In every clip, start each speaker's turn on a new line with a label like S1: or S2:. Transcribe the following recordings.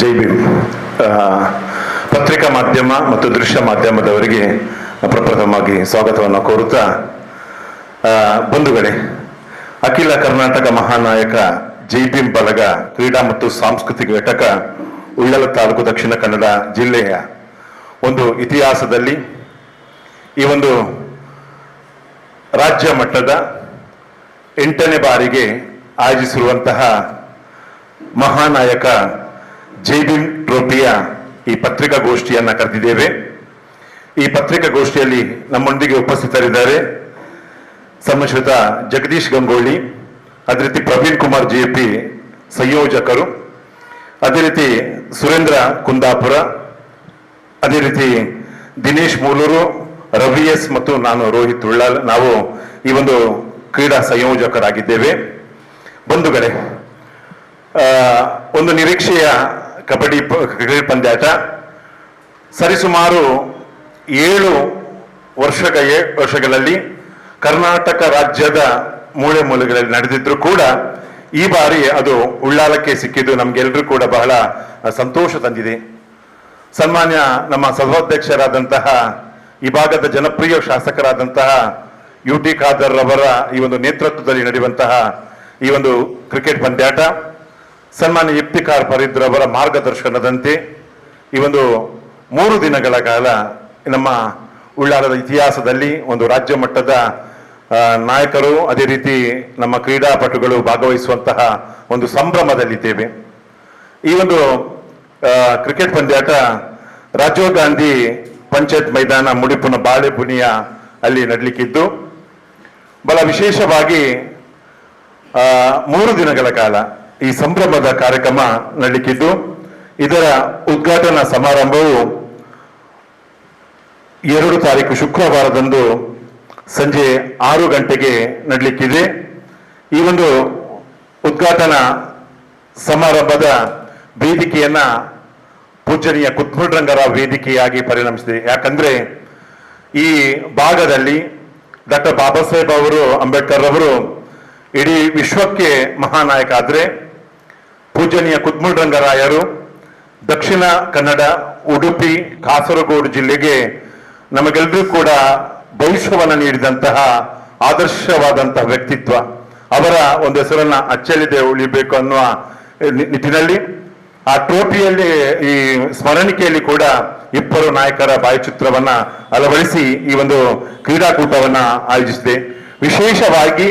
S1: ಜೈ ಭೀಮ್ ಪತ್ರಿಕಾ ಮಾಧ್ಯಮ ಮತ್ತು ದೃಶ್ಯ ಮಾಧ್ಯಮದವರಿಗೆ ಪ್ರಪ್ರಥಮವಾಗಿ ಸ್ವಾಗತವನ್ನು ಕೋರುತ್ತಾ ಬಂಧುಗಳೇ, ಅಖಿಲ ಕರ್ನಾಟಕ ಮಹಾನಾಯಕ ಜೈ ಭೀಮ್ ಬಳಗ ಕ್ರೀಡಾ ಮತ್ತು ಸಾಂಸ್ಕೃತಿಕ ಘಟಕ ಉಳ್ಳಲ ತಾಲೂಕು ದಕ್ಷಿಣ ಕನ್ನಡ ಜಿಲ್ಲೆಯ ಒಂದು ಇತಿಹಾಸದಲ್ಲಿ ಈ ಒಂದು ರಾಜ್ಯ ಮಟ್ಟದ ಎಂಟನೇ ಬಾರಿಗೆ ಆಯೋಜಿಸಿರುವಂತಹ ಮಹಾನಾಯಕ ಜೈ ಟ್ರೋಪಿಯ ಈ ಪತ್ರಿಕಾಗೋಷ್ಠಿಯನ್ನು ಕರೆದಿದ್ದೇವೆ. ಈ ಪತ್ರಿಕಾಗೋಷ್ಠಿಯಲ್ಲಿ ನಮ್ಮೊಂದಿಗೆ ಉಪಸ್ಥಿತರಿದ್ದಾರೆ ಸಂಶ್ರಿತ ಜಗದೀಶ್ ಗಂಗೋಳಿ, ಅದೇ ರೀತಿ ಪ್ರವೀಣ್ ಕುಮಾರ್ ಜೆ ಪಿ ಸಂಯೋಜಕರು, ಅದೇ ರೀತಿ ಸುರೇಂದ್ರ ಕುಂದಾಪುರ, ಅದೇ ರೀತಿ ದಿನೇಶ್ ಮೂಲೂರು, ರವಿ ಎಸ್ ಮತ್ತು ನಾನು ರೋಹಿತ್ ಉಳ್ಳಾಲ್, ನಾವು ಈ ಒಂದು ಕ್ರೀಡಾ ಸಂಯೋಜಕರಾಗಿದ್ದೇವೆ. ಬಂಧುಗಳೇ ಒಂದು ನಿರೀಕ್ಷೆಯ ಕಬಡ್ಡಿ ಕ್ರಿಕೆಟ್ ಪಂದ್ಯಾಟ ಸರಿಸುಮಾರು ಏಳು ವರ್ಷಗ, ವರ್ಷಗಳಲ್ಲಿ ಕರ್ನಾಟಕ ರಾಜ್ಯದ ಮೂಳೆ ಮೂಲೆಗಳಲ್ಲಿ ನಡೆದಿದ್ರು ಕೂಡ ಈ ಬಾರಿ ಅದು ಉಳ್ಳಾಲಕ್ಕೆ ಸಿಕ್ಕಿದ್ದು ನಮಗೆಲ್ಲರೂ ಕೂಡ ಬಹಳ ಸಂತೋಷ ತಂದಿದೆ. ಸನ್ಮಾನ್ಯ ನಮ್ಮ ಸಭಾಧ್ಯಕ್ಷರಾದಂತಹ ಈ ಭಾಗದ ಜನಪ್ರಿಯ ಶಾಸಕರಾದಂತಹ ಯು ಟಿ ಖಾದರ್ ರವರ ಈ ಒಂದು ನೇತೃತ್ವದಲ್ಲಿ ನಡೆಯುವಂತಹ ಈ ಒಂದು ಕ್ರಿಕೆಟ್ ಪಂದ್ಯಾಟ. ಸನ್ಮಾನ್ಯ ಇಪ್ತಿಕಾರ್ ಪರಿದ್ರವರ ಮಾರ್ಗದರ್ಶನದಂತೆ ಈ ಒಂದು ಮೂರು ದಿನಗಳ ಕಾಲ ನಮ್ಮ ಉಳ್ಳಾಲದ ಇತಿಹಾಸದಲ್ಲಿ ಒಂದು ರಾಜ್ಯ ಮಟ್ಟದ ನಾಯಕರು, ಅದೇ ರೀತಿ ನಮ್ಮ ಕ್ರೀಡಾಪಟುಗಳು ಭಾಗವಹಿಸುವಂತಹ ಒಂದು ಸಂಭ್ರಮದಲ್ಲಿದ್ದೇವೆ. ಈ ಒಂದು ಕ್ರಿಕೆಟ್ ಪಂದ್ಯಾಟ ರಾಜೀವ್ ಗಾಂಧಿ ಪಂಚಾಯತ್ ಮೈದಾನ ಮುಡಿಪುನ ಬಾಳೆಪುನಿಯ ಅಲ್ಲಿ ನಡಲಿಕ್ಕಿದ್ದು. ಬಹಳ ವಿಶೇಷವಾಗಿ ಮೂರು ದಿನಗಳ ಕಾಲ ಈ ಸಂಭ್ರಮದ ಕಾರ್ಯಕ್ರಮ ನಡೀತಿದ್ದು, ಇದರ ಉದ್ಘಾಟನಾ ಸಮಾರಂಭವು ಎರಡು ತಾರೀಕು ಶುಕ್ರವಾರದಂದು ಸಂಜೆ ಆರು ಗಂಟೆಗೆ ನಡಲಿಕ್ಕಿದೆ. ಈ ಒಂದು ಉದ್ಘಾಟನಾ ಸಮಾರಂಭದ ವೇದಿಕೆಯನ್ನ ಪೂಜನೀಯ ಕುತ್ಮುಡ್ರಂಗರ ವೇದಿಕೆಯಾಗಿ ಪರಿಣಮಿಸಿದೆ. ಯಾಕಂದ್ರೆ ಈ ಭಾಗದಲ್ಲಿ ಡಾಕ್ಟರ್ ಬಾಬಾ ಅವರು, ಅಂಬೇಡ್ಕರ್ ಅವರು ಇಡೀ ವಿಶ್ವಕ್ಕೆ ಮಹಾನಾಯಕ ಆದ್ರೆ ಪೂಜನೀಯ ಕುತ್ಮುಡ್ರಂಗರಾಯರು ದಕ್ಷಿಣ ಕನ್ನಡ, ಉಡುಪಿ, ಕಾಸರಗೋಡು ಜಿಲ್ಲೆಗೆ ನಮಗೆಲ್ಲರೂ ಕೂಡ ಭವಿಷ್ಯವನ್ನು ನೀಡಿದಂತಹ ಆದರ್ಶವಾದಂತಹ ವ್ಯಕ್ತಿತ್ವ. ಅವರ ಒಂದು ಹೆಸರನ್ನ ಅಚ್ಚಲಿದೆ ಉಳಿಬೇಕು ಅನ್ನುವ ನಿಟ್ಟಿನಲ್ಲಿ, ಆ ಟ್ರೋಫಿಯಲ್ಲಿ ಈ ಸ್ಮರಣಿಕೆಯಲ್ಲಿ ಕೂಡ ಇಬ್ಬರು ನಾಯಕರ ಭಾವಚಿತ್ರವನ್ನ ಅಳವಡಿಸಿ ಈ ಒಂದು ಕ್ರೀಡಾಕೂಟವನ್ನ ಆಯೋಜಿಸಿದೆ. ವಿಶೇಷವಾಗಿ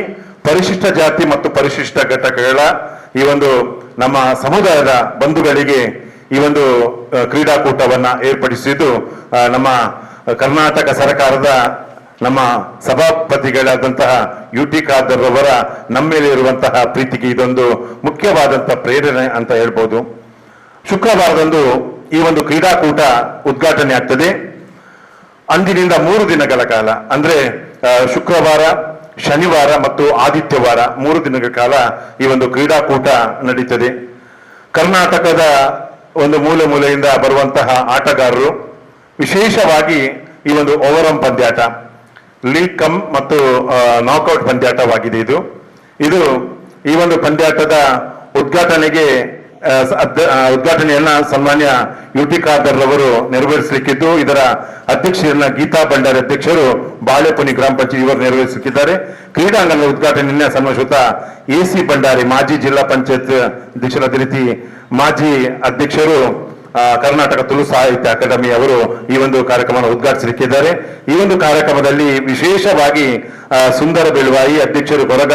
S1: ಪರಿಶಿಷ್ಟ ಜಾತಿ ಮತ್ತು ಪರಿಶಿಷ್ಟ ಘಟಕಗಳ ಈ ಒಂದು ನಮ್ಮ ಸಮುದಾಯದ ಬಂಧುಗಳಿಗೆ ಈ ಒಂದು ಕ್ರೀಡಾಕೂಟವನ್ನು ಏರ್ಪಡಿಸಿದ್ದು ನಮ್ಮ ಕರ್ನಾಟಕ ಸರ್ಕಾರದ ನಮ್ಮ ಸಭಾಪತಿಗಳಾದಂತಹ ಯು ಟಿ ಖಾದರ್ ಅವರ ನಮ್ಮೇಲೆ ಇರುವಂತಹ ಪ್ರೀತಿಗೆ ಇದೊಂದು ಮುಖ್ಯವಾದಂತಹ ಪ್ರೇರಣೆ ಅಂತ ಹೇಳ್ಬೋದು. ಶುಕ್ರವಾರದಂದು ಈ ಒಂದು ಕ್ರೀಡಾಕೂಟ ಉದ್ಘಾಟನೆ ಆಗ್ತದೆ. ಅಂದಿನಿಂದ ಮೂರು ದಿನಗಳ ಕಾಲ, ಅಂದ್ರೆ ಶುಕ್ರವಾರ ಶನಿವಾರ ಮತ್ತು ಆದಿತ್ಯವಾರ ಮೂರು ದಿನಗಳ ಕಾಲ ಈ ಒಂದು ಕ್ರೀಡಾಕೂಟ ನಡೀತದೆ. ಕರ್ನಾಟಕದ ಒಂದು ಮೂಲೆ ಮೂಲೆಯಿಂದ ಬರುವಂತಹ ಆಟಗಾರರು, ವಿಶೇಷವಾಗಿ ಈ ಒಂದು ಓವರಂ ಪಂದ್ಯಾಟ, ಲೀಗ್ ಕಮ್ ಮತ್ತು ನಾಕ್ಔಟ್ ಪಂದ್ಯಾಟವಾಗಿದೆ ಇದು. ಇದು ಈ ಒಂದು ಪಂದ್ಯಾಟದ ಉದ್ಘಾಟನೆಗೆ ಉದ್ಘಾಟನೆಯನ್ನ ಸನ್ಮಾನ್ಯ ಯು ಟಿ ಖಾದರ್ ರವರು ನೆರವೇರಿಸಲಿಕ್ಕಿದ್ದು. ಇದರ ಅಧ್ಯಕ್ಷರನ್ನ ಗೀತಾ ಭಂಡಾರಿ ಅಧ್ಯಕ್ಷರು ಬಾಳೆಪುನಿ ಗ್ರಾಮ ಪಂಚಾಯತ್ ಇವರು ನೆರವೇರಿಸಲಿಕ್ಕಿದ್ದಾರೆ. ಕ್ರೀಡಾಂಗಣದ ಉದ್ಘಾಟನೆಯನ್ನ ಸನ್ಮಾನಿಸುತ್ತಾ ಎ ಸಿ ಭಂಡಾರಿ, ಮಾಜಿ ಜಿಲ್ಲಾ ಪಂಚಾಯತ್ ಅಧ್ಯಕ್ಷರಾದ ರೀತಿ ಮಾಜಿ ಅಧ್ಯಕ್ಷರು ಕರ್ನಾಟಕ ತುಳು ಸಾಹಿತ್ಯ ಅಕಾಡೆಮಿ ಅವರು ಈ ಒಂದು ಕಾರ್ಯಕ್ರಮವನ್ನು ಉದ್ಘಾಟಿಸಲಿಕ್ಕಿದ್ದಾರೆ. ಈ ಒಂದು ಕಾರ್ಯಕ್ರಮದಲ್ಲಿ ವಿಶೇಷವಾಗಿ ಸುಂದರ ಬೆಳವಾಯಿ ಅಧ್ಯಕ್ಷರು ಕೊರಗ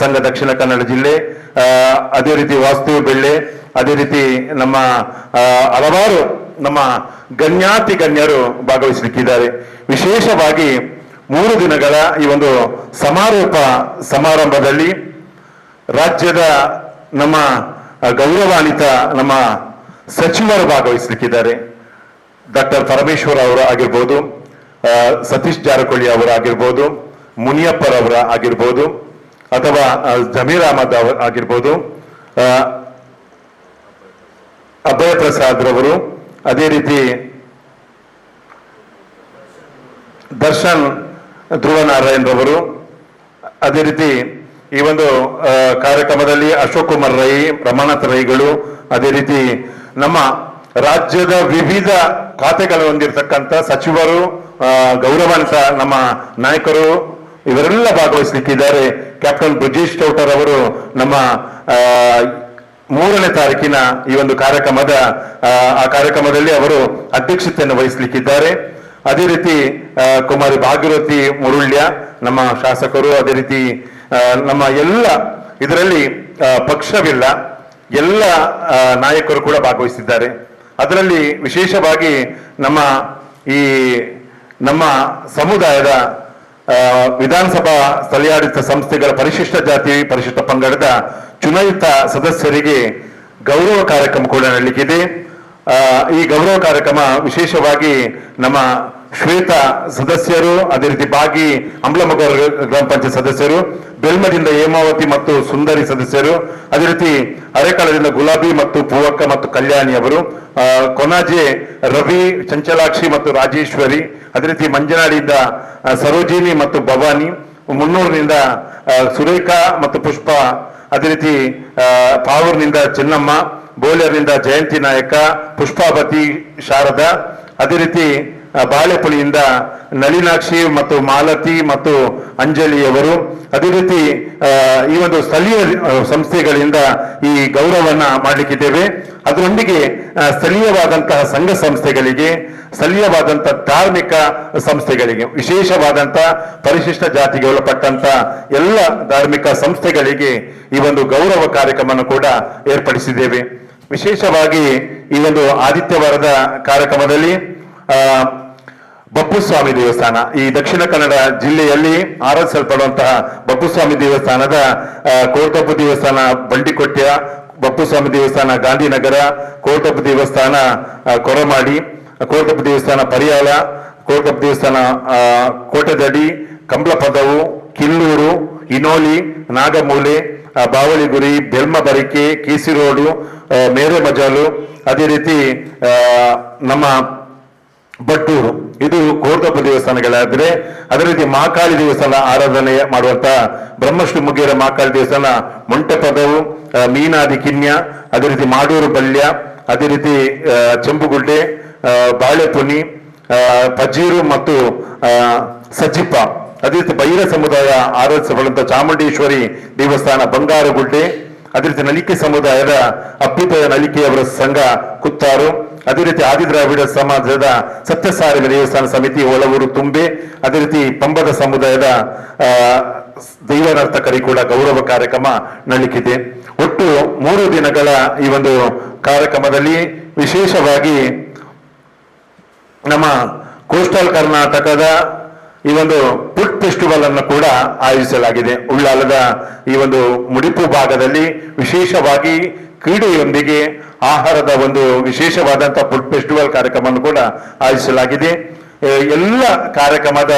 S1: ಸಂಘ ದಕ್ಷಿಣ ಕನ್ನಡ ಜಿಲ್ಲೆ ಅದೇ ರೀತಿ ವಾಸ್ತು ಬೆಳ್ಳೆ, ಅದೇ ರೀತಿ ನಮ್ಮ ಹಲವಾರು ನಮ್ಮ ಗಣ್ಯಾತಿ ಗಣ್ಯರು ಭಾಗವಹಿಸಲಿಕ್ಕಿದ್ದಾರೆ. ವಿಶೇಷವಾಗಿ ಮೂರು ದಿನಗಳ ಈ ಒಂದು ಸಮಾರೋಪ ಸಮಾರಂಭದಲ್ಲಿ ರಾಜ್ಯದ ನಮ್ಮ ಗೌರವಾನ್ವಿತ ನಮ್ಮ ಸಚಿವರು ಭಾಗವಹಿಸಲಿಕ್ಕಿದ್ದಾರೆ. ಡಾಕ್ಟರ್ ಪರಮೇಶ್ವರ್ ಅವರು ಆಗಿರ್ಬೋದು ಸತೀಶ್ ಜಾರಕೊಳ್ಳಿ ಅವರು ಆಗಿರ್ಬೋದು ಮುನಿಯಪ್ಪರವರ ಆಗಿರ್ಬೋದು, ಅಥವಾ ಜಮೀರ್ ಅಹಮದ್ ಅವರ್ ಆಗಿರ್ಬೋದು ಅಭಯ ಪ್ರಸಾದ್ ರವರು, ಅದೇ ರೀತಿ ದರ್ಶನ್ ಧ್ರುವನಾರಾಯಣ್ ರವರು, ಅದೇ ರೀತಿ ಈ ಒಂದು ಕಾರ್ಯಕ್ರಮದಲ್ಲಿ ಅಶೋಕ್ ಕುಮಾರ್ ರೈ ರಮಾನಾಥ್ ರೈಗಳು, ಅದೇ ರೀತಿ ನಮ್ಮ ರಾಜ್ಯದ ವಿವಿಧ ಖಾತೆಗಳು ಹೊಂದಿರತಕ್ಕಂಥ ಸಚಿವರು ಗೌರವಾನ್ವಿತ ನಮ್ಮ ನಾಯಕರು ಇವರೆಲ್ಲ ಭಾಗವಹಿಸಲಿಕ್ಕಿದ್ದಾರೆ. ಕ್ಯಾಪ್ಟನ್ ಬ್ರಿಜೇಶ್ ಚೌಟರ್ ಅವರು ನಮ್ಮ ಮೂರನೇ ತಾರೀಕಿನ ಈ ಒಂದು ಕಾರ್ಯಕ್ರಮದ ಆ, ಕಾರ್ಯಕ್ರಮದಲ್ಲಿ ಅವರು ಅಧ್ಯಕ್ಷತೆಯನ್ನು ವಹಿಸಲಿಕ್ಕಿದ್ದಾರೆ. ಅದೇ ರೀತಿ ಕುಮಾರಿ ಭಾಗೀರಥಿ ಮುರುಳ್ಯ ನಮ್ಮ ಶಾಸಕರು ಅದೇ ರೀತಿ ನಮ್ಮ ಎಲ್ಲ ಇದರಲ್ಲಿ ಪಕ್ಷವಿಲ್ಲ. ಎಲ್ಲ ನಾಯಕರು ಕೂಡ ಭಾಗವಹಿಸಿದ್ದಾರೆ. ಅದರಲ್ಲಿ ವಿಶೇಷವಾಗಿ ನಮ್ಮ ಈ, ನಮ್ಮ ಸಮುದಾಯದ ವಿಧಾನಸಭಾ ಸ್ಥಳೀಯಾಡಳಿತ ಸಂಸ್ಥೆಗಳ ಪರಿಶಿಷ್ಟ ಜಾತಿ, ಪರಿಶಿಷ್ಟ ಪಂಗಡದ ಚುನಾಯಿತ ಸದಸ್ಯರಿಗೆ ಗೌರವ ಕಾರ್ಯಕ್ರಮ ಕೂಡ ನಡೀಲಿಕ್ಕಿದೆ. ಈ ಗೌರವ ಕಾರ್ಯಕ್ರಮ ವಿಶೇಷವಾಗಿ ನಮ್ಮ ಶ್ವೇತ ಸದಸ್ಯರು, ಅದೇ ರೀತಿ ಬಾಗಿ ಅಂಬ್ಲಮಗೌರ ಗ್ರಾಮ ಪಂಚಾಯತ್ ಸದಸ್ಯರು ಬೆಲ್ಮದಿಂದ ಹೇಮಾವತಿ ಮತ್ತು ಸುಂದರಿ ಸದಸ್ಯರು, ಅದೇ ರೀತಿ ಅರೆಕಾಲದಿಂದ ಗುಲಾಬಿ ಮತ್ತು ಪೂವಕ್ಕ ಮತ್ತು ಕಲ್ಯಾಣಿ ಅವರು ಕೊನಾಜೆ ರವಿ, ಚಂಚಲಾಕ್ಷಿ ಮತ್ತು ರಾಜೇಶ್ವರಿ, ಅದೇ ರೀತಿ ಮಂಜನಾಡಿಯಿಂದ ಸರೋಜಿನಿ ಮತ್ತು ಭವಾನಿ, ಮುನ್ನೂರಿನಿಂದ ಸುರೇಖಾ ಮತ್ತು ಪುಷ್ಪ, ಅದೇ ರೀತಿ ಪಾವೂರ್ನಿಂದ ಚೆನ್ನಮ್ಮ, ಬೋಲೇರ್ನಿಂದ ಜಯಂತಿ ನಾಯಕ, ಪುಷ್ಪಾವತಿ ಶಾರದಾ, ಅದೇ ರೀತಿ ಬಾಳೆಪುಳಿಯಿಂದ ನಳಿನಾಕ್ಷಿ ಮತ್ತು ಮಾಲತಿ ಮತ್ತು ಅಂಜಲಿಯವರು ಅದೇ ರೀತಿ ಈ ಒಂದು ಸ್ಥಳೀಯ ಸಂಸ್ಥೆಗಳಿಂದ ಈ ಗೌರವವನ್ನ ಮಾಡಲಿಕ್ಕಿದ್ದೇವೆ. ಅದರೊಂದಿಗೆ ಸ್ಥಳೀಯವಾದಂತಹ ಸಂಘ ಸಂಸ್ಥೆಗಳಿಗೆ ಸ್ಥಳೀಯವಾದಂತಹ ಧಾರ್ಮಿಕ ಸಂಸ್ಥೆಗಳಿಗೆ, ವಿಶೇಷವಾದಂತ ಪರಿಶಿಷ್ಟ ಜಾತಿಗೆ ಒಳಪಟ್ಟಂತ ಎಲ್ಲ ಧಾರ್ಮಿಕ ಸಂಸ್ಥೆಗಳಿಗೆ ಈ ಒಂದು ಗೌರವ ಕಾರ್ಯಕ್ರಮವನ್ನು ಕೂಡ ಏರ್ಪಡಿಸಿದ್ದೇವೆ. ವಿಶೇಷವಾಗಿ ಈ ಒಂದು ಆದಿತ್ಯವಾರದ ಕಾರ್ಯಕ್ರಮದಲ್ಲಿ ಆ, ಬಪ್ಪುಸ್ವಾಮಿ ದೇವಸ್ಥಾನ. ಈ ದಕ್ಷಿಣ ಕನ್ನಡ ಜಿಲ್ಲೆಯಲ್ಲಿ ಆರಾಧಿಸಲ್ಪಡುವಂತಹ ಬಪ್ಪುಸ್ವಾಮಿ ದೇವಸ್ಥಾನದ ಕೋಟಪ್ಪ ದೇವಸ್ಥಾನ ಬಪ್ಪು ಸ್ವಾಮಿ ದೇವಸ್ಥಾನ ಗಾಂಧಿನಗರ ಕೋಟಪ್ಪ ದೇವಸ್ಥಾನ ಕೊರಮಾಡಿ ಕೋಟಪ್ಪ ದೇವಸ್ಥಾನ ಪರಿಯಾಳ ಕೋಟಪ್ಪ ದೇವಸ್ಥಾನ ಕೋಟೆದಡಿ ಕಂಬ್ಲಪದವು ಕಿಲ್ಲೂರು ಇನೋಲಿ ನಾಗಮೂಲೆ ಬಾವಳಿಗುರಿ ಬೆಲ್ಮ ಬರಿಕೆ ಕೀಸಿರೋಡು ಮೇರೆ ಮಜಾಲು ಅದೇ ರೀತಿ ನಮ್ಮ ಬಟ್ಟೂರು. ಇದು ಕೋರ್ದಪ್ಪ ದೇವಸ್ಥಾನಗಳಾದ್ರೆ ಅದೇ ರೀತಿ ಮಹಾಕಾಳಿ ದೇವಸ್ಥಾನ ಆರಾಧನೆ ಮಾಡುವಂತ ಬ್ರಹ್ಮಶ್ರೀ ಮುಗೇರ ಮಹಾಕಾಳಿ ದೇವಸ್ಥಾನ ಮೊಂಟೆಪದವು ಮೀನಾದಿ ಕಿನ್ಯ ಅದೇ ರೀತಿ ಮಾಡೂರು ಬಲ್ಯ ಅದೇ ರೀತಿ ಚೆಂಬುಗುಡ್ಡೆ ಬಾಳೆಪುನಿ ಪಜೀರು ಮತ್ತು ಆ, ಸಜ್ಜಿಪ್ಪ ಅದೇ ರೀತಿ ಬೈರ ಸಮುದಾಯ ಆರಾಧಿಸಬಲ್ಲಂತ ಚಾಮುಂಡೇಶ್ವರಿ ದೇವಸ್ಥಾನ ಬಂಗಾರಗುಡ್ಡೆ ಅದೇ ರೀತಿ ನಲಿಕೆ ಸಮುದಾಯದ ಅಪ್ಪಿತಯ ನಲಿಕೆಯವರ ಸಂಘ ಕುತ್ತಾರು. ಅದೇ ರೀತಿ ಆದಿದ್ರಾವಿಡ ಸಮಾಜದ ಸತ್ಯಸಾರಿಗ ದೇವಸ್ಥಾನ ಸಮಿತಿ ಒಳವೂರು ತುಂಬೆ, ಅದೇ ರೀತಿ ಪಂಬದ ಸಮುದಾಯದ ದೈವನರ್ತಕರಿಗೆ ದೈವ ಕೂಡ ಗೌರವ ಕಾರ್ಯಕ್ರಮ ನಡಲಿಕ್ಕಿದೆ. ಒಟ್ಟು ಮೂರು ದಿನಗಳ ಈ ಒಂದು ಕಾರ್ಯಕ್ರಮದಲ್ಲಿ ವಿಶೇಷವಾಗಿ ನಮ್ಮ ಕೋಸ್ಟಲ್ ಕರ್ನಾಟಕದ ಈ ಒಂದು ಫುಡ್ ಫೆಸ್ಟಿವಲ್ ಅನ್ನು ಕೂಡ ಆಯೋಜಿಸಲಾಗಿದೆ. ಉಳ್ಳಾಲದ ಈ ಒಂದು ಮುಡಿಪು ಭಾಗದಲ್ಲಿ ವಿಶೇಷವಾಗಿ ಕ್ರೀಡೆಯೊಂದಿಗೆ ಆಹಾರದ ಒಂದು ವಿಶೇಷವಾದಂಥ ಫುಡ್ ಫೆಸ್ಟಿವಲ್ ಕಾರ್ಯಕ್ರಮವನ್ನು ಕೂಡ ಆಯೋಜಿಸಲಾಗಿದೆ. ಎಲ್ಲ ಕಾರ್ಯಕ್ರಮದ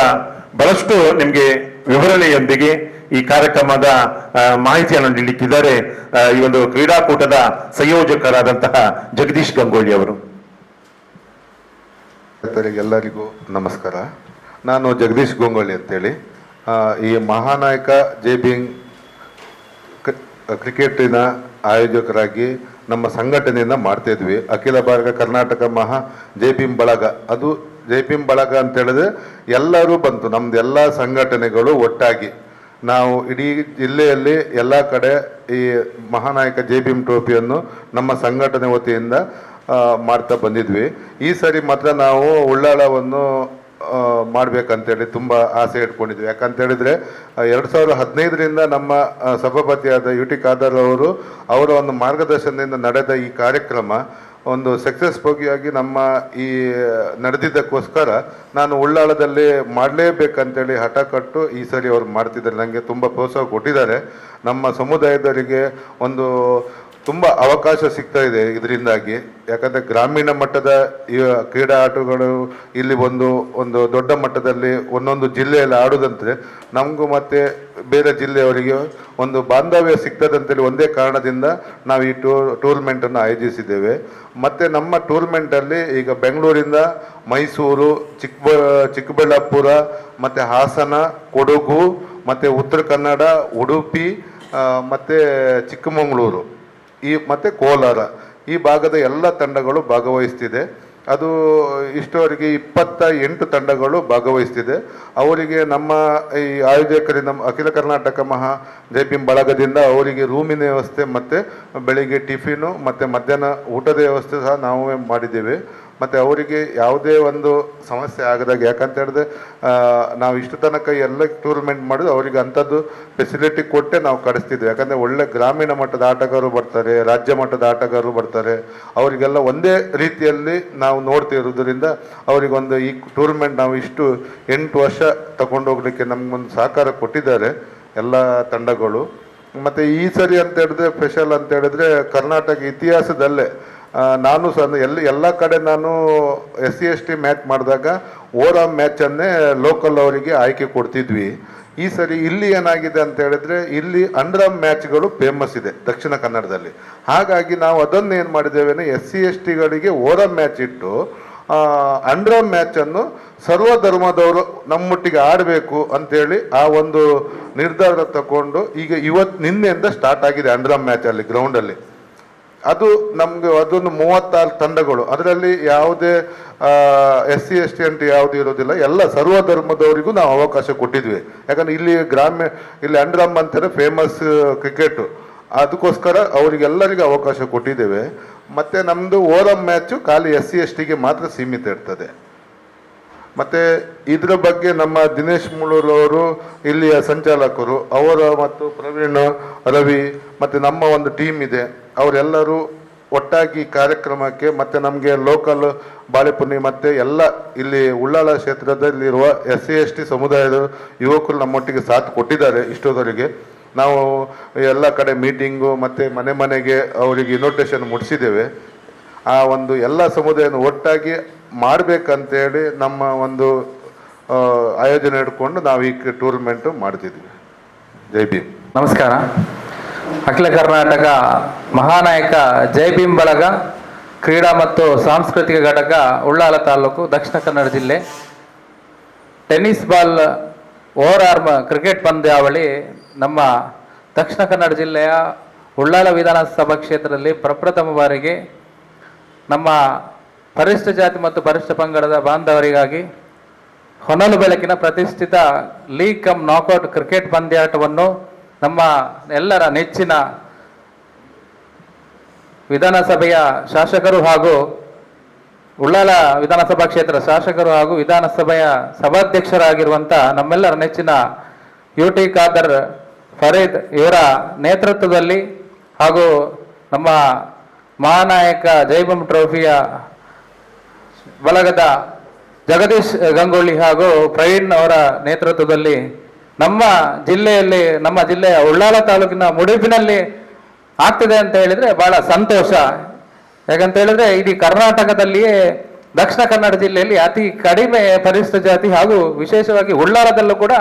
S1: ಬಹಳಷ್ಟು ನಿಮಗೆ ವಿವರಣೆಯೊಂದಿಗೆ ಈ ಕಾರ್ಯಕ್ರಮದ ಮಾಹಿತಿಯನ್ನು ನೀಡುತ್ತಿದ್ದಾರೆ ಈ ಒಂದು ಕ್ರೀಡಾಕೂಟದ ಸಂಯೋಜಕರಾದಂತಹ ಜಗದೀಶ್ ಗಂಗೋಳಿ ಅವರು.
S2: ಎಲ್ಲರಿಗೂ ನಮಸ್ಕಾರ. ನಾನು ಜಗದೀಶ್ ಗೊಂಗೊಳ್ಳಿ ಅಂತೇಳಿ. ಈ ಮಹಾನಾಯಕ ಜೆ ಬಿಂಗ್ ಕ್ರಿಕೆಟಿನ ಆಯೋಜಕರಾಗಿ ನಮ್ಮ ಸಂಘಟನೆಯನ್ನು ಮಾಡ್ತಾಯಿದ್ವಿ ಅಖಿಲ ಭಾರತ ಕರ್ನಾಟಕ ಮಹಾ ಜೆ ಬಳಗ. ಅದು ಜೆ ಬಳಗ ಅಂತ ಹೇಳಿದ್ರೆ ಎಲ್ಲರೂ ಬಂತು. ನಮ್ದು ಎಲ್ಲ ಸಂಘಟನೆಗಳು ಒಟ್ಟಾಗಿ. ನಾವು ಇಡೀ ಜಿಲ್ಲೆಯಲ್ಲಿ ಎಲ್ಲ ಕಡೆ ಈ ಮಹಾನಾಯಕ ಜೆ ಭೀಮ್ ಟ್ರೋಫಿಯನ್ನು ನಮ್ಮ ಸಂಘಟನೆ ವತಿಯಿಂದ ಮಾಡ್ತಾ ಬಂದಿದ್ವಿ. ಈ ಸರಿ ಮಾತ್ರ ನಾವು ಉಳ್ಳಾಳವನ್ನು ಮಾಡ್ಬೇಕಂತೇಳಿ ತುಂಬ ಆಸೆ ಇಟ್ಕೊಂಡಿದ್ವಿ. ಯಾಕಂತ ಹೇಳಿದ್ರೆ ಎರಡು ಸಾವಿರದ ಹದಿನೈದರಿಂದ ನಮ್ಮ ಸಭಾಪತಿಯಾದ ಯು ಟಿ ಖಾದರ್ ಅವರು, ಅವರ ಒಂದು ಮಾರ್ಗದರ್ಶನದಿಂದ ನಡೆದ ಈ ಕಾರ್ಯಕ್ರಮ, ಒಂದು ಸಕ್ಸಸ್ ಆಗಿ ನಮ್ಮ ಈ, ನಡೆದಿದ್ದಕ್ಕೋಸ್ಕರ ನಾನು ಉಳ್ಳಾಳದಲ್ಲಿ ಮಾಡಲೇಬೇಕಂತೇಳಿ ಹಠ ಕಟ್ಟು ಈ ಸರಿ ಅವ್ರು ಮಾಡ್ತಿದ್ದಾರೆ. ನನಗೆ ತುಂಬ ಪ್ರೋತ್ಸಾಹ ಕೊಟ್ಟಿದ್ದಾರೆ. ನಮ್ಮ ಸಮುದಾಯದವರಿಗೆ ಒಂದು ತುಂಬ ಅವಕಾಶ ಸಿಗ್ತಾ ಇದೆ ಇದರಿಂದಾಗಿ. ಯಾಕಂದರೆ ಗ್ರಾಮೀಣ ಮಟ್ಟದ ಕ್ರೀಡಾ ಆಟಗಳು ಇಲ್ಲಿ ಒಂದು ಒಂದು ದೊಡ್ಡ ಮಟ್ಟದಲ್ಲಿ ಒಂದೊಂದು ಜಿಲ್ಲೆಯಲ್ಲಿ ಆಡೋದಂತೆ ನಮಗೂ ಮತ್ತೆ ಬೇರೆ ಜಿಲ್ಲೆಯವರಿಗೆ ಒಂದು ಬಾಂಧವ್ಯ ಸಿಗ್ತದಂತೇಳಿ ಒಂದೇ ಕಾರಣದಿಂದ ನಾವು ಈ ಟೂರ್ ಟೂರ್ಮೆಂಟನ್ನು ಆಯೋಜಿಸಿದ್ದೇವೆ. ಮತ್ತು ನಮ್ಮ ಟೂರ್ಮೆಂಟಲ್ಲಿ ಈಗ ಬೆಂಗಳೂರಿಂದ ಮೈಸೂರು ಚಿಕ್ಕಬ ಚಿಕ್ಕಬಳ್ಳಾಪುರ, ಮತ್ತು ಹಾಸನ, ಕೊಡಗು, ಮತ್ತು ಉತ್ತರ ಕನ್ನಡ, ಉಡುಪಿ ಮತ್ತು ಚಿಕ್ಕಮಗಳೂರು. ಈ ಮತ್ತು ಕೋಲಾರ. ಈ ಭಾಗದ ಎಲ್ಲ ತಂಡಗಳು ಭಾಗವಹಿಸ್ತಿದೆ. ಅದು ಇಷ್ಟವರೆಗೆ ಇಪ್ಪತ್ತ ಎಂಟು ತಂಡಗಳು ಭಾಗವಹಿಸ್ತಿದೆ. ಅವರಿಗೆ ನಮ್ಮ ಈ ಆಯೋಜಕರಿಂದ ಅಖಿಲ ಕರ್ನಾಟಕ ಮಹಾ ಜೈಪಿಂ ಬಳಗದಿಂದ ಅವರಿಗೆ ರೂಮಿನ ವ್ಯವಸ್ಥೆ ಮತ್ತು ಬೆಳಿಗ್ಗೆ ಟಿಫಿನು ಮತ್ತು ಮಧ್ಯಾಹ್ನ ಊಟದ ವ್ಯವಸ್ಥೆ ಸಹ ನಾವೇ ಮಾಡಿದ್ದೇವೆ. ಮತ್ತು ಅವರಿಗೆ ಯಾವುದೇ ಒಂದು ಸಮಸ್ಯೆ ಆಗದಾಗ, ಯಾಕಂತ ಹೇಳಿದ್ರೆ ನಾವು ಇಷ್ಟು ತನಕ ಎಲ್ಲ ಟೂರ್ನಮೆಂಟ್ ಮಾಡಿದ್ರು, ಅವರಿಗೆ ಅಂಥದ್ದು ಫೆಸಿಲಿಟಿ ಕೊಟ್ಟೆ ನಾವು ಕಳಿಸ್ತಿದ್ವಿ. ಯಾಕಂದರೆ ಒಳ್ಳೆ ಗ್ರಾಮೀಣ ಮಟ್ಟದ ಆಟಗಾರರು ಬರ್ತಾರೆ, ರಾಜ್ಯ ಮಟ್ಟದ ಆಟಗಾರರು ಬರ್ತಾರೆ. ಅವರಿಗೆಲ್ಲ ಒಂದೇ ರೀತಿಯಲ್ಲಿ ನಾವು ನೋಡ್ತಿರೋದ್ರಿಂದ ಅವರಿಗೊಂದು ಈ ಟೂರ್ನಮೆಂಟ್ ನಾವು ಇಷ್ಟು ಎಂಟು ವರ್ಷ ತಗೊಂಡೋಗ್ಲಿಕ್ಕೆ ನಮಗೊಂದು ಸಹಕಾರ ಕೊಟ್ಟಿದ್ದಾರೆ ಎಲ್ಲ ತಂಡಗಳು. ಮತ್ತು ಈ ಸರಿ ಅಂತ ಹೇಳಿದ್ರೆ ಸ್ಪೆಷಲ್ ಅಂತ ಹೇಳಿದ್ರೆ, ಕರ್ನಾಟಕ ಇತಿಹಾಸದಲ್ಲೇ ನಾನು ಸಹ ಎಲ್ಲ ಎಲ್ಲ ಕಡೆ ನಾನು S C, S T match ಮಾಡಿದಾಗ ಓವರ್ ಮ್ಯಾಚನ್ನೇ ಲೋಕಲ್ ಅವರಿಗೆ ಆಯ್ಕೆ ಕೊಡ್ತಿದ್ವಿ. ಈ ಸರಿ ಇಲ್ಲಿ ಏನಾಗಿದೆ ಅಂತ ಹೇಳಿದ್ರೆ, ಇಲ್ಲಿ ಅಂಡರ್ ಮ್ಯಾಚ್ಗಳು ಫೇಮಸ್ ಇದೆ ದಕ್ಷಿಣ ಕನ್ನಡದಲ್ಲಿ. ಹಾಗಾಗಿ ನಾವು ಅದನ್ನು ಏನು ಮಾಡಿದ್ದೇವೆ ಎಸ್ ಸಿ, ಎಸ್ ಟಿಗಳಿಗೆ ಓವರ್ ಮ್ಯಾಚ್ ಇಟ್ಟು ಅಂಡರ್ ಮ್ಯಾಚನ್ನು ಸರ್ವ ಧರ್ಮದವರು ನಮ್ಮೊಟ್ಟಿಗೆ ಆಡಬೇಕು ಅಂತೇಳಿ ಆ ಒಂದು ನಿರ್ಧಾರ ತಗೊಂಡು ಈಗ ಇವತ್ತು ನಿನ್ನೆಯಿಂದ ಸ್ಟಾರ್ಟ್ ಆಗಿದೆ ಅಂಡ್ರಾಮ್ ಮ್ಯಾಚಲ್ಲಿ ಗ್ರೌಂಡಲ್ಲಿ ಅದು ನಮ್ಗೆ ಅದೊಂದು ಮೂವತ್ತಾರು ತಂಡಗಳು. ಅದರಲ್ಲಿ ಯಾವುದೇ ಎಸ್ ಸಿ, ಎಸ್ ಟಿ ಅಂತ ಯಾವುದು ಇರೋದಿಲ್ಲ. ಎಲ್ಲ ಸರ್ವ ಧರ್ಮದವರಿಗೂ ನಾವು ಅವಕಾಶ ಕೊಟ್ಟಿದ್ವಿ. ಯಾಕಂದ್ರೆ ಇಲ್ಲಿ ಗ್ರಾಮ್ಯ, ಇಲ್ಲಿ ಅಂಡ್ರಮ್ ಅಂತಾರೆ ಫೇಮಸ್ ಕ್ರಿಕೆಟು ಅದಕ್ಕೋಸ್ಕರ ಅವರಿಗೆಲ್ಲರಿಗೂ ಅವಕಾಶ ಕೊಟ್ಟಿದ್ದೇವೆ. ಮತ್ತೆ ನಮ್ಮದು ಓರಮ್ ಮ್ಯಾಚು ಖಾಲಿ ಎಸ್ ಸಿ, ಎಸ್ ಟಿಗೆ ಮಾತ್ರ ಸೀಮಿತ ಇರ್ತದೆ. ಮತ್ತೆ ಇದರ ಬಗ್ಗೆ ನಮ್ಮ ದಿನೇಶ್ ಮುಳೂರವರು, ಇಲ್ಲಿಯ ಸಂಚಾಲಕರು, ಅವರ ಮತ್ತು ಪ್ರವೀಣ್, ರವಿ, ಮತ್ತೆ ನಮ್ಮ ಒಂದು ಟೀಮ್ ಇದೆ. ಅವರೆಲ್ಲರೂ ಒಟ್ಟಾಗಿ ಕಾರ್ಯಕ್ರಮಕ್ಕೆ ಮತ್ತು ನಮಗೆ ಲೋಕಲ್ ಬಾಳೆಪುಣ್ಯ ಮತ್ತು ಎಲ್ಲ ಇಲ್ಲಿ ಉಳ್ಳಾಳ ಕ್ಷೇತ್ರದಲ್ಲಿರುವ ಎಸ್ ಸಿ ಎಸ್ ಟಿ ಸಮುದಾಯದ ಯುವಕರು ನಮ್ಮೊಟ್ಟಿಗೆ ಸಾಥ್ ಕೊಟ್ಟಿದ್ದಾರೆ ಇಷ್ಟೋದವರಿಗೆ ನಾವು ಎಲ್ಲ ಕಡೆ ಮೀಟಿಂಗು ಮತ್ತು ಮನೆ ಮನೆಗೆ ಅವರಿಗೆ ಇನ್ವಿಟೇಷನ್ ಮುಟ್ಟಿಸಿದ್ದೇವೆ ಆ ಒಂದು ಎಲ್ಲ ಸಮುದಾಯನ ಒಟ್ಟಾಗಿ ಮಾಡಬೇಕಂತೇಳಿ ನಮ್ಮ ಒಂದು ಆಯೋಜನೆ ಇಟ್ಕೊಂಡು ನಾವು ಈ ಟೂರ್ನಮೆಂಟು ಮಾಡ್ತಿದ್ವಿ ಜೈ ಭೀಮ್.
S3: ನಮಸ್ಕಾರ. ಅಖಿಲ ಕರ್ನಾಟಕ ಮಹಾನಾಯಕ ಜೈ ಭೀಮ್ ಬಳಗ ಕ್ರೀಡಾ ಮತ್ತು ಸಾಂಸ್ಕೃತಿಕ ಘಟಕ ಉಳ್ಳಾಲ ತಾಲೂಕು ದಕ್ಷಿಣ ಕನ್ನಡ ಜಿಲ್ಲೆ. Tennis ball over arm cricket ಪಂದ್ಯಾವಳಿ ನಮ್ಮ ದಕ್ಷಿಣ ಕನ್ನಡ ಜಿಲ್ಲೆಯ ಉಳ್ಳಾಲ ವಿಧಾನಸಭಾ ಕ್ಷೇತ್ರದಲ್ಲಿ ಪ್ರಪ್ರಥಮ ಬಾರಿಗೆ ನಮ್ಮ ಪರಿಶಿಷ್ಟ ಜಾತಿ ಮತ್ತು ಪರಿಶಿಷ್ಟ ಪಂಗಡದ ಬಾಂಧವರಿಗಾಗಿ ಹೊನಲು ಬೆಳಕಿನ ಪ್ರತಿಷ್ಠಿತ ಲೀಗ್ ಕಮ್ ನಾಕೌಟ್ ಕ್ರಿಕೆಟ್ ಪಂದ್ಯಾಟವನ್ನು ನಮ್ಮ ಎಲ್ಲರ ನೆಚ್ಚಿನ ವಿಧಾನಸಭೆಯ ಶಾಸಕರು ಹಾಗೂ ಉಳ್ಳಾಲ ವಿಧಾನಸಭಾ ಕ್ಷೇತ್ರ ಶಾಸಕರು ಹಾಗೂ ವಿಧಾನಸಭೆಯ ಸಭಾಧ್ಯಕ್ಷರಾಗಿರುವಂಥ ನಮ್ಮೆಲ್ಲರ ನೆಚ್ಚಿನ ಯು ಟಿ ಖಾದರ್ ಫರೀದ್ ಇವರ ನೇತೃತ್ವದಲ್ಲಿ ಹಾಗೂ ನಮ್ಮ ಮಹಾನಾಯಕ ಜೈಬಮ್ ಟ್ರೋಫಿಯ ಬಳಗದ ಜಗದೀಶ್ ಗಂಗೊಳ್ಳಿ ಹಾಗೂ ಪ್ರವೀಣ್ ಅವರ ನೇತೃತ್ವದಲ್ಲಿ ನಮ್ಮ ಜಿಲ್ಲೆಯಲ್ಲಿ, ನಮ್ಮ ಜಿಲ್ಲೆಯ ಉಳ್ಳಾಲ ತಾಲೂಕಿನ ಮುಡಿಪಿನಲ್ಲಿ ಆಗ್ತಿದೆ ಅಂತ ಹೇಳಿದ್ರೆ ಬಹಳ ಸಂತೋಷ. ಯಾಕಂತ ಹೇಳಿದ್ರೆ ಇಡೀ ಕರ್ನಾಟಕದಲ್ಲಿಯೇ ದಕ್ಷಿಣ ಕನ್ನಡ ಜಿಲ್ಲೆಯಲ್ಲಿ ಅತಿ ಕಡಿಮೆ ಪರಿಶಿಷ್ಟ ಜಾತಿ ಹಾಗೂ ವಿಶೇಷವಾಗಿ ಉಳ್ಳಾಲದಲ್ಲೂ ಕೂಡ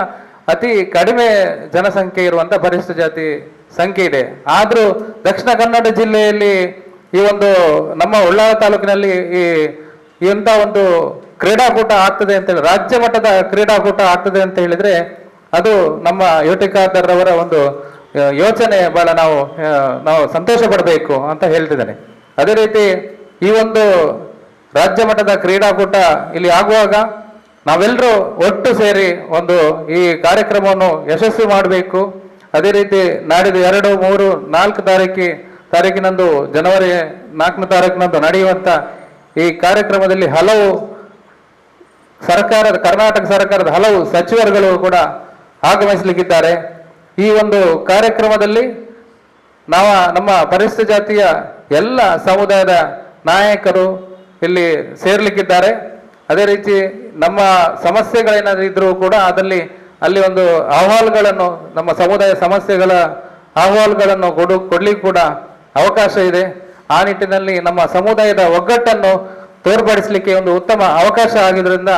S3: ಅತಿ ಕಡಿಮೆ ಜನಸಂಖ್ಯೆ ಇರುವಂತ ಪರಿಶಿಷ್ಟ ಜಾತಿ ಸಂಖ್ಯೆ ಇದೆ. ಆದ್ರೂ ದಕ್ಷಿಣ ಕನ್ನಡ ಜಿಲ್ಲೆಯಲ್ಲಿ ಈ ಒಂದು ನಮ್ಮ ಉಳ್ಳಾಲ ತಾಲೂಕಿನಲ್ಲಿ ಈ ಇಂಥ ಒಂದು ಕ್ರೀಡಾಕೂಟ ಆಗ್ತದೆ ಅಂತ ಹೇಳಿ, ರಾಜ್ಯ ಮಟ್ಟದ ಕ್ರೀಡಾಕೂಟ ಆಗ್ತದೆ ಅಂತ ಹೇಳಿದ್ರೆ ಅದು ನಮ್ಮ ಯೋಟಿಕಾದರ್ ಅವರ ಒಂದು ಯೋಚನೆ ಬಹಳ ನಾವು ನಾವು ಸಂತೋಷ ಪಡಬೇಕು ಅಂತ ಹೇಳ್ತಿದ್ದಾನೆ. ಅದೇ ರೀತಿ ಈ ಒಂದು ರಾಜ್ಯ ಮಟ್ಟದ ಕ್ರೀಡಾಕೂಟ ಇಲ್ಲಿ ಆಗುವಾಗ ನಾವೆಲ್ಲರೂ ಒಟ್ಟು ಸೇರಿ ಒಂದು ಈ ಕಾರ್ಯಕ್ರಮವನ್ನು ಯಶಸ್ವಿ ಮಾಡಬೇಕು. ಅದೇ ರೀತಿ ನಾಡಿದ್ದು ಎರಡು, ಮೂರು, ನಾಲ್ಕು ತಾರೀಕಿ, ತಾರೀಕಿನಂದು ಜನವರಿ ನಾಲ್ಕನೇ ತಾರೀಕಿನಂದು ನಡೆಯುವಂಥ ಈ ಕಾರ್ಯಕ್ರಮದಲ್ಲಿ ಹಲವು ಸರ್ಕಾರದ, ಕರ್ನಾಟಕ ಸರ್ಕಾರದ ಹಲವು ಸಚಿವರುಗಳು ಕೂಡ ಆಗಮಿಸಲಿಕ್ಕಿದ್ದಾರೆ. ಈ ಒಂದು ಕಾರ್ಯಕ್ರಮದಲ್ಲಿ ನಾವು ನಮ್ಮ ಪರಿಶಿಷ್ಟ ಜಾತಿಯ ಎಲ್ಲ ಸಮುದಾಯದ ನಾಯಕರು ಇಲ್ಲಿ ಸೇರ್ಲಿಕ್ಕಿದ್ದಾರೆ. ಅದೇ ರೀತಿ ನಮ್ಮ ಸಮಸ್ಯೆಗಳೇನಾದ್ರೂ ಇದ್ರೂ ಕೂಡ ಅದರಲ್ಲಿ ಅಲ್ಲಿ ಒಂದು ಅಹವಾಲುಗಳನ್ನು, ನಮ್ಮ ಸಮುದಾಯ ಸಮಸ್ಯೆಗಳ ಅಹವಾಲುಗಳನ್ನು ಕೊಡು ಕೊಡ್ಲಿಕ್ಕೆ ಕೂಡ ಅವಕಾಶ ಇದೆ. ಆ ನಿಟ್ಟಿನಲ್ಲಿ ನಮ್ಮ ಸಮುದಾಯದ ಒಗ್ಗಟ್ಟನ್ನು ತೋರ್ಪಡಿಸಲಿಕ್ಕೆ ಒಂದು ಉತ್ತಮ ಅವಕಾಶ ಆಗಿದ್ರಿಂದ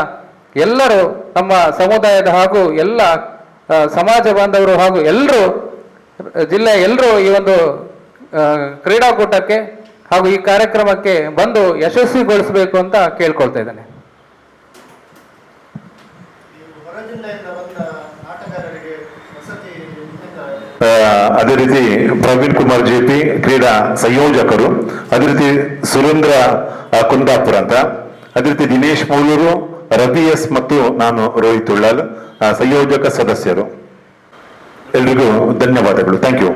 S3: ಎಲ್ಲರೂ ನಮ್ಮ ಸಮುದಾಯದ ಹಾಗೂ ಎಲ್ಲ ಸಮಾಜ ಬಾಂಧವರು ಹಾಗೂ ಎಲ್ಲರೂ ಜಿಲ್ಲೆ ಎಲ್ಲರೂ ಈ ಒಂದು ಕ್ರೀಡಾಕೂಟಕ್ಕೆ ಹಾಗೂ ಈ ಕಾರ್ಯಕ್ರಮಕ್ಕೆ ಬಂದು ಯಶಸ್ವಿಗೊಳಿಸಬೇಕು ಅಂತ ಕೇಳ್ಕೊಳ್ತಾ ಇದ್ದೇನೆ.
S1: ಅದೇ ರೀತಿ ಪ್ರವೀಣ್ ಕುಮಾರ್ ಜೆ ಪಿ ಕ್ರೀಡಾ ಸಂಯೋಜಕರು ಅದೇ ರೀತಿ ಸುರೇಂದ್ರ ಕುಂದಾಪುರ ಅಂತ ಅದೇ ರೀತಿ ದಿನೇಶ್ ಮೂಲೂರು ರವಿ ಎಸ್ ಮತ್ತು ನಾನು ರೋಹಿತ್ ಉಳ್ಳಾಲ್ ಸಂಯೋಜಕ ಸದಸ್ಯರು. ಎಲ್ರಿಗೂ ಧನ್ಯವಾದಗಳು. Thank you